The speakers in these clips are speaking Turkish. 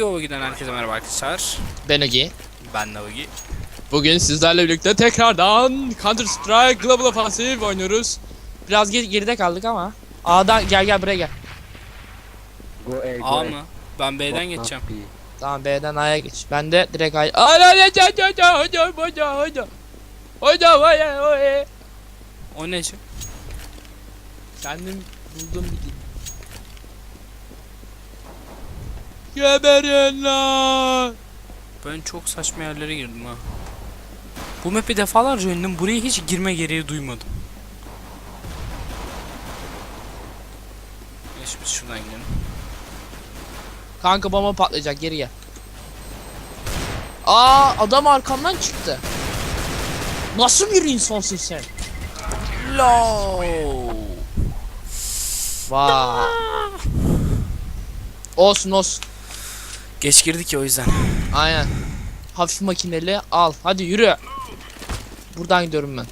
Ogi herkese merhaba arkadaşlar. Ben Ogi. Ben Ogi. Bugün sizlerle birlikte tekrardan Counter Strike Global Offensive oynuyoruz. Biraz geride kaldık ama. A'da gel gel buraya gel. Go A, go A mı? Ben B'den geçeceğim. Tamam B'den A'ya geç. Ben de direkt A'ya. Ana ne can can can hocam hocam hocam. Hocam hocam. O ne şu? Kendim buldum bir Geberin lan. Ben çok saçma yerlere girdim ha. Bu map'i defalarca oynadım. Buraya hiç girme gereği duymadım. Geç biz şuradan gidelim. Kanka bomba patlayacak geri gel. Aa adam arkamdan çıktı. Nasıl bir insansın sen? Low. Vay. Olsun olsun. Geç girdik ya o yüzden. Aynen. Hafif makineli al. Hadi yürü. Buradan gidiyorum ben.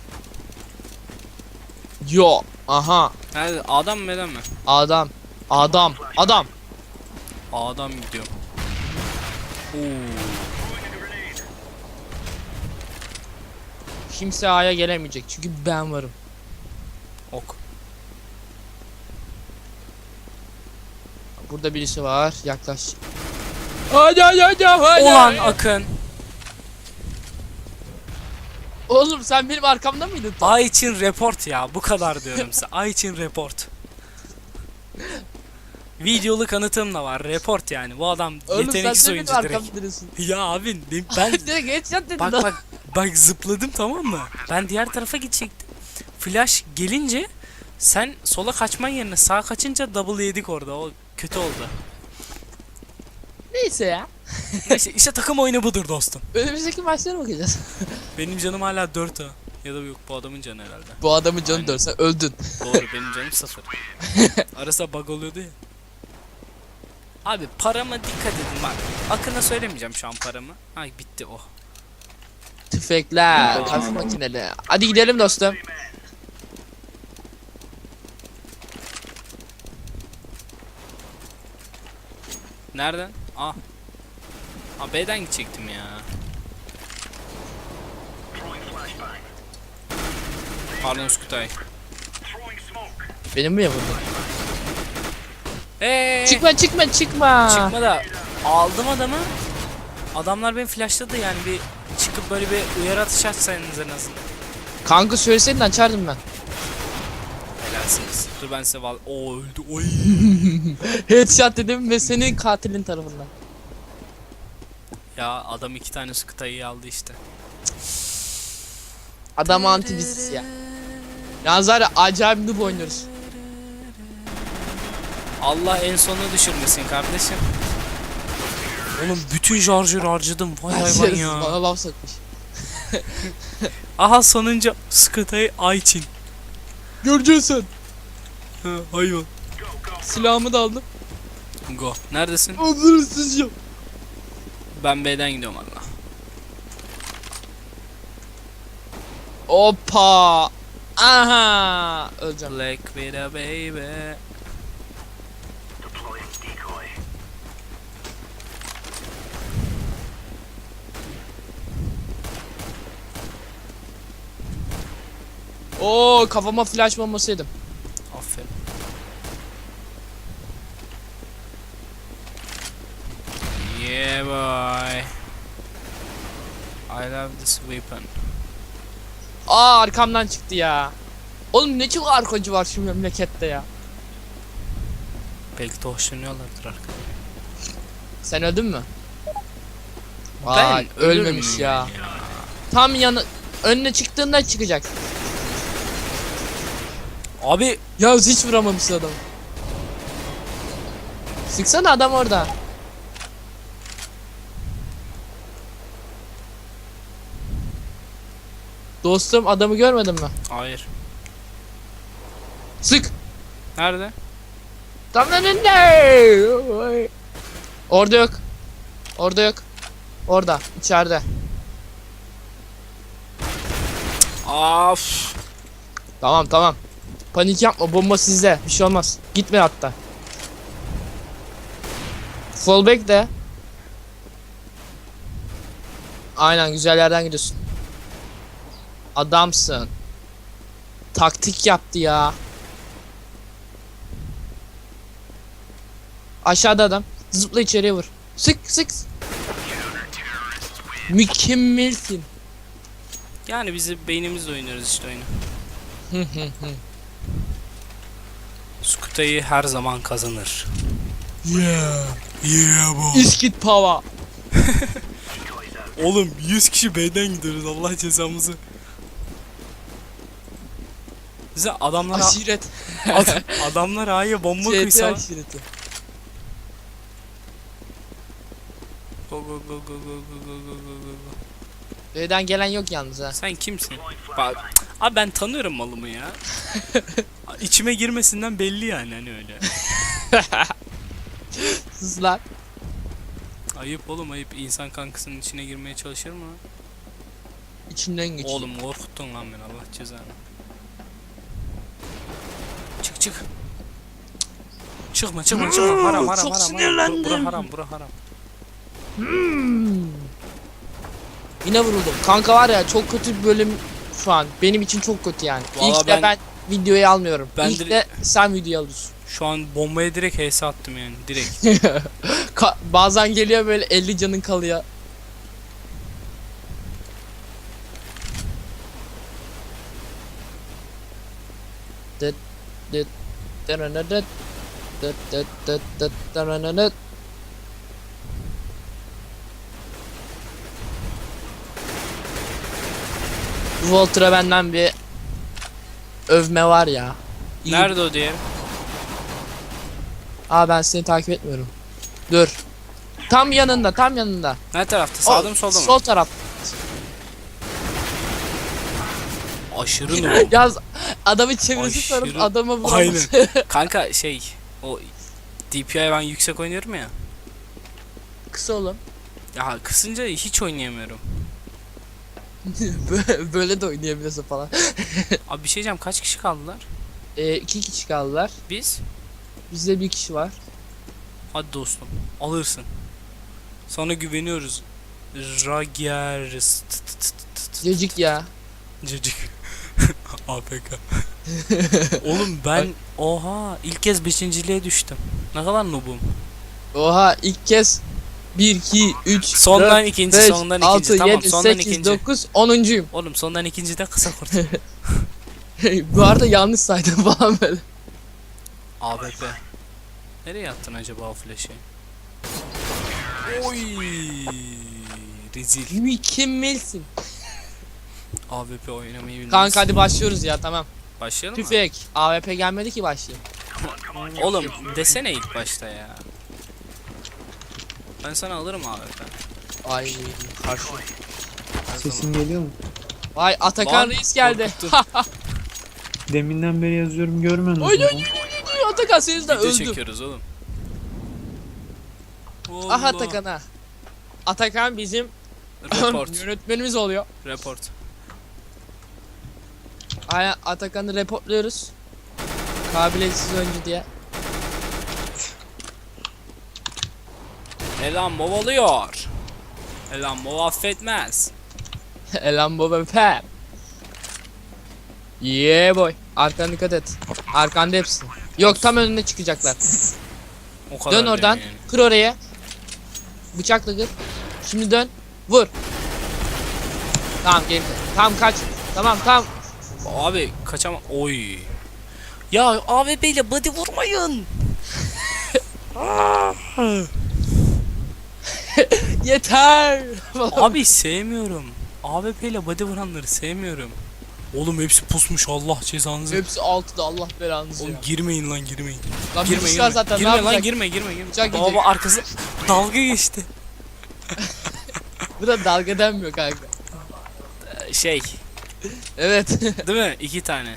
Yo. Aha. Nerede? A'dan mı B'den mi? Adam. Adam. Adam. A'dan gidiyorum. Oo. Kimse A'ya gelemeyecek. Çünkü ben varım. Ok. Burada birisi var. Yaklaş. Hadi hadi hadi hadi. Ulan Akın. Oğlum sen benim arkamda mıydın? tam? A için report ya. Bu kadar diyorum size. A için report. Videolu kanıtım da var. Report yani. Bu adam Oğlum benim oyuncu direkt. Ya abi ne- ben Direkt headshot dedin bak bak bak zıpladım tamam mı? Ben diğer tarafa gidecektim. Flash gelince sen sola kaçman yerine sağa kaçınca double yedik orada. O kötü oldu. Neyse ya. Neyse işte takım oyunu budur dostum. Önümüzdeki maçlara bakacağız. Benim canım hala 4 ha. Ya da yok bu adamın canı herhalde. Bu adamın canı Aynen. dörse öldün. Doğru benim canım 0. Arası bug oluyordu ya. Abi parama dikkat edin bak. Akın'a söylemeyeceğim şu an paramı. Ay bitti oh. Tüfekler, hafif makineli. Hadi gidelim dostum. Nereden? Ah. Ha B'den gidecektim ya. Pardon Skutay. Benim mi vurdun? Eee Çıkma çıkma çıkma. çıkma da aldım adamı. Adamlar beni flashladı yani bir çıkıp böyle bir uyarı ateş atsaydınız en azından. Kanka söyleseydin açardım ben. Helalsiniz. Dur ben size val... Oo öldü. Oy. Headshot dedim ve senin katilin tarafından. ya adam iki tane Skutay'ı aldı işte. Adam anti biziz ya. Yalnız var ya acayip noob oynuyoruz. Allah en sonuna düşürmesin kardeşim. Oğlum bütün şarjör harcadım. Vay hayvan Şerefsiz, ya. Bana laf sokmuş. Aha sonunca Skutay Ayçin. Göreceksin. Ha, hayvan. Silahımı da aldım. Go. Neredesin? Öldürürsüz ya. Ben B'den gidiyorum Allah. Hoppa. Aha. Öleceğim. Black a baby. Oo kafama flash bombası yedim. Yeah boy. I love this weapon. Aa arkamdan çıktı ya. Oğlum ne çok arkacı var şu memlekette ya. Belki de hoşlanıyorlardır arkadaşlar. Sen öldün mü? Vay ölür ölmemiş müyüm ya. Tam yanı önüne çıktığında çıkacak. Abi Ya hiç vuramamışsın adam. Sıksana adam orada. Dostum adamı görmedin mi? hayır. Sık. Nerede? Tam önünde. Orada yok. Orada yok. Orada. içeride. Af. Tamam tamam. Panik yapma bomba sizde. Bir şey olmaz. Gitme hatta. Fallback de. Aynen güzel yerden gidiyorsun. Adamsın. Taktik yaptı ya. Aşağıda adam. Zıpla içeriye vur. Sık sık. Mükemmelsin. Yani bizi beynimizle oynuyoruz işte oyunu. Hı hı hı. Skuta'yı her zaman kazanır. yeah. Yeah bu. İskit pava. Oğlum 100 kişi B'den gidiyoruz Allah cezamızı. Bize adamlar Aşiret. ad- adamlar A'ya bomba CT kıysa. aşireti. Go go go go go go go go go go. B'den gelen yok yalnız ha. Sen kimsin? Bak, abi ben tanıyorum malımı ya. İçime girmesinden belli yani hani öyle. Sus lan. Ayıp oğlum ayıp. İnsan kankasının içine girmeye çalışır mı? İçimden geçiyor. Oğlum korkuttun lan beni Allah cezanı. Çık çık. Çıkma çıkma çıkma haram haram çok haram. sinirlendim. Bura, bura haram bura haram. Hmm. Yine vuruldum. Kanka var ya çok kötü bir bölüm şu an. Benim için çok kötü yani. Vallahi İlk de ben- ben videoyu almıyorum. Ben İlk de sen videoyu alıyorsun. Şu an bombaya direkt HS attım yani direkt. Bazen geliyor böyle 50 canın kalıyor. Dıt Walter'a benden bir övme var ya. İyi. Nerede o diğer? Aa ben seni takip etmiyorum. Dur. Tam yanında, tam yanında. Ne tarafta? Sağda mı solda mı? Sol taraf. Aşırı noob. Yaz adamı çevirisi sarıp Aşırı- adama vuramaz. Aynen. Kanka şey o DPI ben yüksek oynuyorum ya. Kısa oğlum. Ya kısınca hiç oynayamıyorum. Böyle- Böyle de oynayabiliyorsun falan. Abi bir şey diyeceğim kaç kişi kaldılar? Ee, iki kişi kaldılar. Biz? Bizde bir kişi var. Hadi dostum alırsın. Sana güveniyoruz. Ragers. Cacık ya. Cacık. APK. Oğlum ben oha ilk kez beşinciliğe düştüm. Ne kadar noobum. Oha ilk kez 1, 2, 3, Sondan 4, ikinci, 5, sondan ikinci. 6, Tamam, 7, sondan 8, ikinci. 9, 10'uncuyum. Oğlum sondan ikinci de kısa kurt. Bu arada yanlış saydım falan böyle. ABP. Nereye attın acaba o flash'ı? Oy! Rezil. Mükemmelsin. AWP oynamayı bilmez. Kanka hadi başlıyoruz ya tamam. Başlayalım mı? Tüfek. AWP gelmedi ki başlayalım. Oğlum desene ilk başta ya. Ben sana alırım AWP. Ay karşı. Her Sesim geliyor mu? Vay Atakan Lan, Reis geldi. Deminden beri yazıyorum görmüyorsunuz Oy mu? oy oy oy oy, Atakan senin yüzünden Video öldüm. çekiyoruz oğlum. Aha Allah. Atakan ha. Atakan bizim Report. yönetmenimiz oluyor. Report. Aynen Atakan'ı reportluyoruz. Kabiliyetsiz oyuncu diye. Elan mov alıyor. Elan mov affetmez. Elan baba pep. Yeah boy. Arkana dikkat et. Arkanda hepsi. Yok tam önüne çıkacaklar. O kadar Dön oradan. yani. Kır oraya. Bıçakla kır. Şimdi dön. Vur. Tamam geri. Tamam kaç. Tamam tamam. Abi kaçama. Oy. Ya AWP ile body vurmayın. Yeter. Abi sevmiyorum. AWP ile body vuranları sevmiyorum. Oğlum hepsi pusmuş Allah cezanızı. Hepsi altıda Allah belanızı Oğlum ya. girmeyin lan girmeyin. Lan Girme girme. var zaten girme ne lan yapacak? girme girme girme. Bıçak Baba arkası dalga geçti. Bu da dalga denmiyor kanka. Şey Evet. değil mi? İki tane.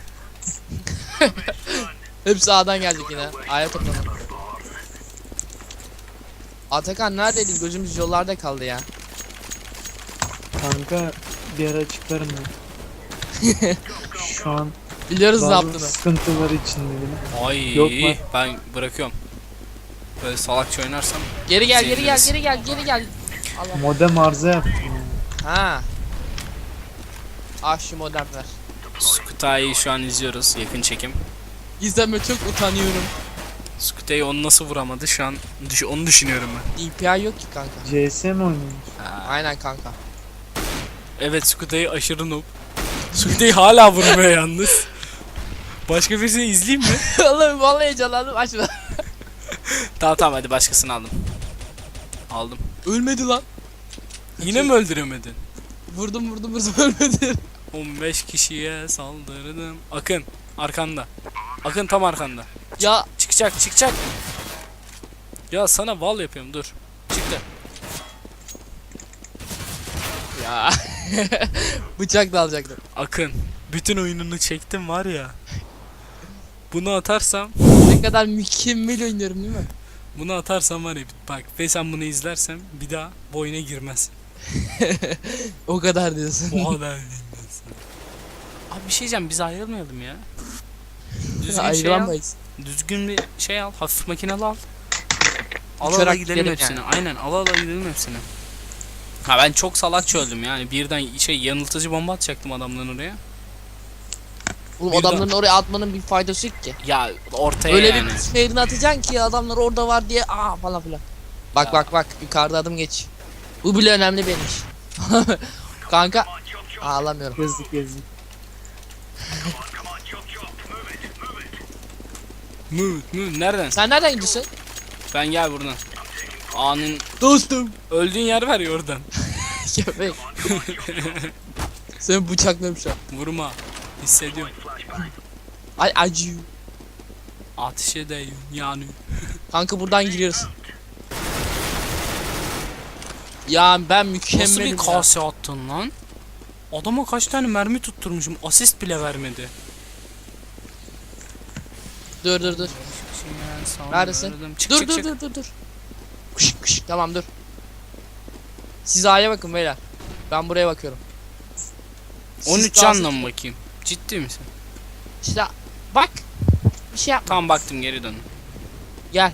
Hepsi A'dan gelecek yine. A'ya toplanın. Atakan neredeydin? Gözümüz yollarda kaldı ya. Kanka bir ara açıklarım ben. Şu an Biliyoruz ne bazı yaptığını. sıkıntılar içinde benim. Ay Yok mu? ben bırakıyorum. Böyle salakça oynarsam Geri gel, geri gel, geri gel, geri gel. Modem arıza yaptım. ya. Ha. Ah şu modern ver. Skutay'ı şu an izliyoruz yakın çekim. İzleme çok utanıyorum. Skutay onu nasıl vuramadı şu an düş onu düşünüyorum ben. DPI yok ki kanka. CS mi oynuyormuş? Aynen kanka. Evet Skutay aşırı noob. Skutay hala vurmuyor yalnız. Başka birisini izleyeyim mi? Oğlum vallahi heyecanlandım açma. tamam tamam hadi başkasını aldım. Aldım. Ölmedi lan. Yine mi öldüremedin? Vurdum vurdum vurdum ölmedi. 15 kişiye saldırdım. Akın arkanda. Akın tam arkanda. Ya Çıkacak çıkacak. Ya sana val yapıyorum dur. Çıktı. ya. Bıçak da alacaktım. Akın. Bütün oyununu çektim var ya. Bunu atarsam Ne kadar mükemmel oynuyorum değil mi? bunu atarsam var ya bak ve sen bunu izlersen bir daha bu oyuna girmezsin. O kadar diyorsun. O kadar dinliyorsun. Abi bir şey diyeceğim biz ayrılmayalım ya. Düzgün şey al. Ayrılamayız. Düzgün bir şey al. Hafif makinalı al. Al ala Uçarak gidelim gidelim hepsine. Aynen al ala gidelim hepsine. Ha ben çok salak çöldüm yani. Birden şey yanıltıcı bomba atacaktım adamların oraya. Oğlum Birden- adamların oraya atmanın bir faydası yok ki. Ya ortaya Öyle yani. bir smerini atacaksın ki adamlar orada var diye aa falan filan. Bak bak bak yukarıda adım geç. Bu bile önemli benim. Kanka ağlamıyorum. Gezdik gezdik. Mut mut nereden? Sen nereden gidiyorsun? Ben gel buradan. A'nın Dostum. öldüğün yer var ya oradan. Köpek. Seni şu an. Vurma. Hissediyorum. Ay acıyor. Ateş edeyim yani. Kanka buradan giriyoruz. Ya ben Nasıl mükemmelim bir ya. kase attın lan? Adama kaç tane mermi tutturmuşum. Asist bile vermedi. Dur dur dur. Neredesin? Çık, Dur çık, dur çık. dur dur dur. Kış, kış. Tamam dur. Siz A'ya bakın beyler. Ben buraya bakıyorum. Siz 13 daha- canla mı bakayım? Ciddi misin? İşte bak. Bir şey yapma. Tamam baktım geri dön. Gel.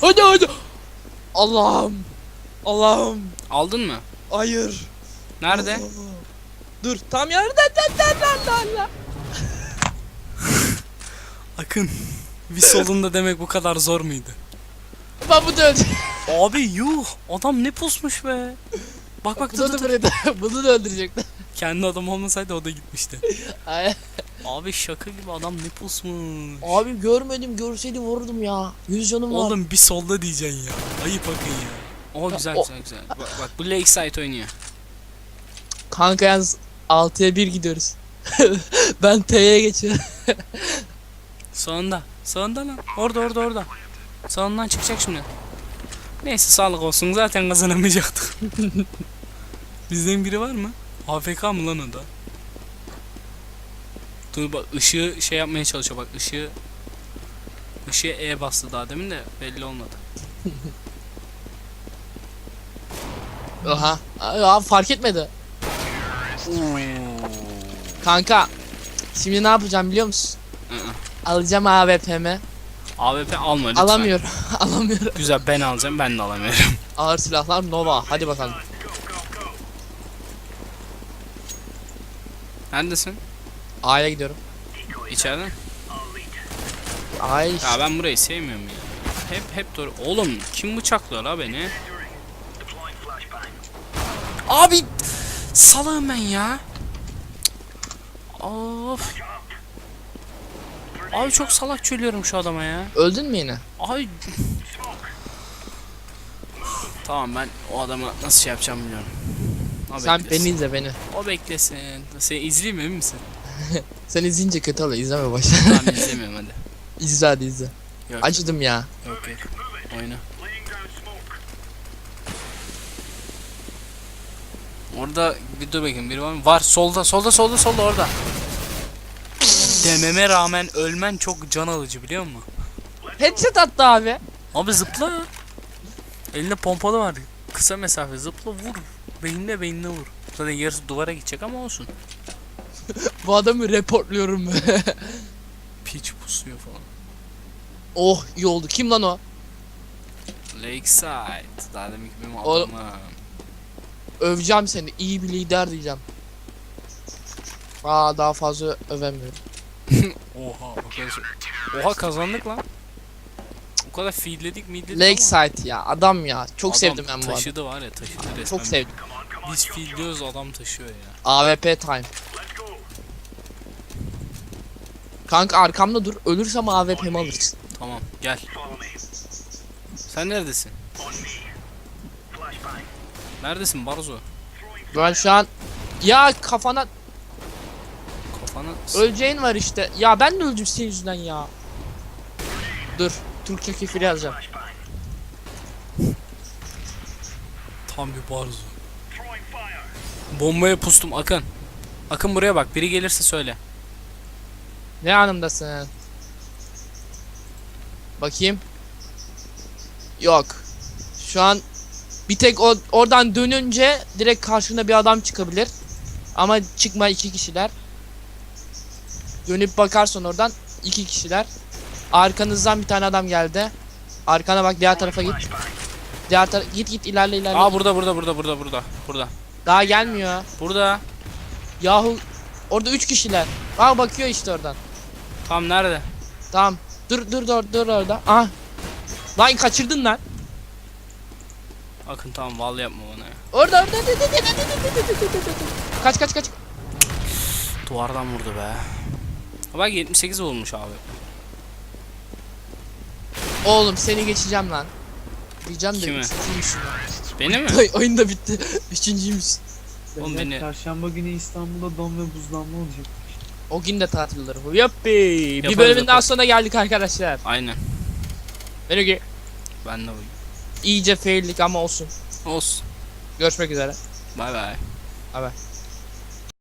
Hadi hadi. Allah'ım. Allah'ım. Aldın mı? Hayır. Nerede? Dur tam den. Akın. Bir solunda demek bu kadar zor muydu? Ben bu da öldü. Abi yuh adam ne pusmuş be. Bak bak dur Bunu dur da, dur. buraya- bunu da öldürecekler. Kendi adam olmasaydı o da gitmişti. Ay, Abi şaka gibi adam ne pusmuş. Abi görmedim görseydim vururdum ya. Yüz canım var. Oğlum bir solda diyeceksin ya. Ayıp Akın ya. O güzel o- güzel güzel. Bak, bak bu Lakeside oynuyor. Kanka yalnız 6'ya 1 gidiyoruz. ben T'ye geçiyorum. Sağında. Sağında lan. Orada orada orada. Sağından çıkacak şimdi. Neyse sağlık olsun zaten kazanamayacaktık. Bizden biri var mı? AFK mı lan o da? Dur bak ışığı şey yapmaya çalışıyor bak ışığı Işığı E bastı daha demin de belli olmadı. Aha. Abi fark etmedi. Kanka. Şimdi ne yapacağım biliyor musun? Alacağım AWP'mi. AWP alma lütfen. Alamıyorum. Alamıyorum. Güzel ben alacağım ben de alamıyorum. Ağır silahlar Nova. Hadi bakalım. Neredesin? A'ya gidiyorum. İçeriden. Ay. Ya ben burayı sevmiyorum ya. Hep hep doğru. Oğlum kim bıçaklıyor la beni? Abi salağım ben ya. Of. Abi çok salak çölüyorum şu adama ya. Öldün mü yine? Abi. Tamam ben o adama nasıl şey yapacağım biliyorum. O Sen beklesin. beni izle beni. O beklesin. Seni izleyeyim mi emin misin? Sen izleyince kötü oluyor. İzleme boş. Tamam izlemiyorum hadi. izle hadi izle. Yok Acıdım ya. yok yok. Oyna. Orada bir dur bakayım biri var mı? Var solda solda solda solda orada. Dememe rağmen ölmen çok can alıcı biliyor musun? Headshot attı abi. Abi zıpla. Elinde pompalı var. Kısa mesafe zıpla vur. Beynine beynine vur. Zaten yarısı duvara gidecek ama olsun. Bu adamı reportluyorum. Piç pusuyor falan. oh iyi oldu. Kim lan o? Lakeside. Daha demek ki benim Oğlum. adamım. Öveceğim seni. iyi bir lider diyeceğim. Aa daha fazla övemiyorum. Oha arkadaşlar. Oha kazandık lan. O kadar feedledik midledik Lakeside ya adam ya. Çok sevdim ben bu adamı. Taşıdı var ya taşıdı resmen. Çok sevdim. Biz feedliyoruz adam taşıyor ya. AWP time. Kanka arkamda dur. Ölürsem AWP'mi alırsın. Tamam gel. Sen neredesin? Neredesin Barzo? Ben şu an ya kafana Kafana öleceğin var işte. Ya ben de öldüm senin yüzünden ya. Dur. Türkçe kefir yazacağım. tam bir Barzo. Bombaya pustum Akın. Akın buraya bak biri gelirse söyle. Ne anımdasın? Bakayım. Yok. Şu an bir tek o oradan dönünce direkt karşında bir adam çıkabilir. Ama çıkma iki kişiler. Dönüp bakarsan oradan iki kişiler. Arkanızdan bir tane adam geldi. Arkana bak diğer tarafa git. Diğer tara git git ilerle ilerle. Aa burada burada burada burada burada. Burada. Daha gelmiyor. Burada. Yahu orada üç kişiler. Aa bakıyor işte oradan. Tam nerede? Tamam. Dur dur dur dur orada. Ah. Lan kaçırdın lan. Akın tamam vallahi yapma bana ya. Orada orada. Kaç kaç kaç. Duvardan vurdu be. Bak 78 olmuş abi. Oğlum seni geçeceğim lan. Diyeceğim de Kimi? üçüncüymüşsün. Beni mi? Oy, oyun da bitti. Üçüncüymüşsün. Oğlum Beyler, beni- Çarşamba günü İstanbul'da don ve buzlanma olacak. O gün de tatildir. Yuppi. Bir Yaparız, bölümün daha yaparız. sonuna geldik arkadaşlar. Aynen. Benimki Ben de iyice faillik ama olsun. Olsun. Görüşmek üzere. Bay bay. Bay bay.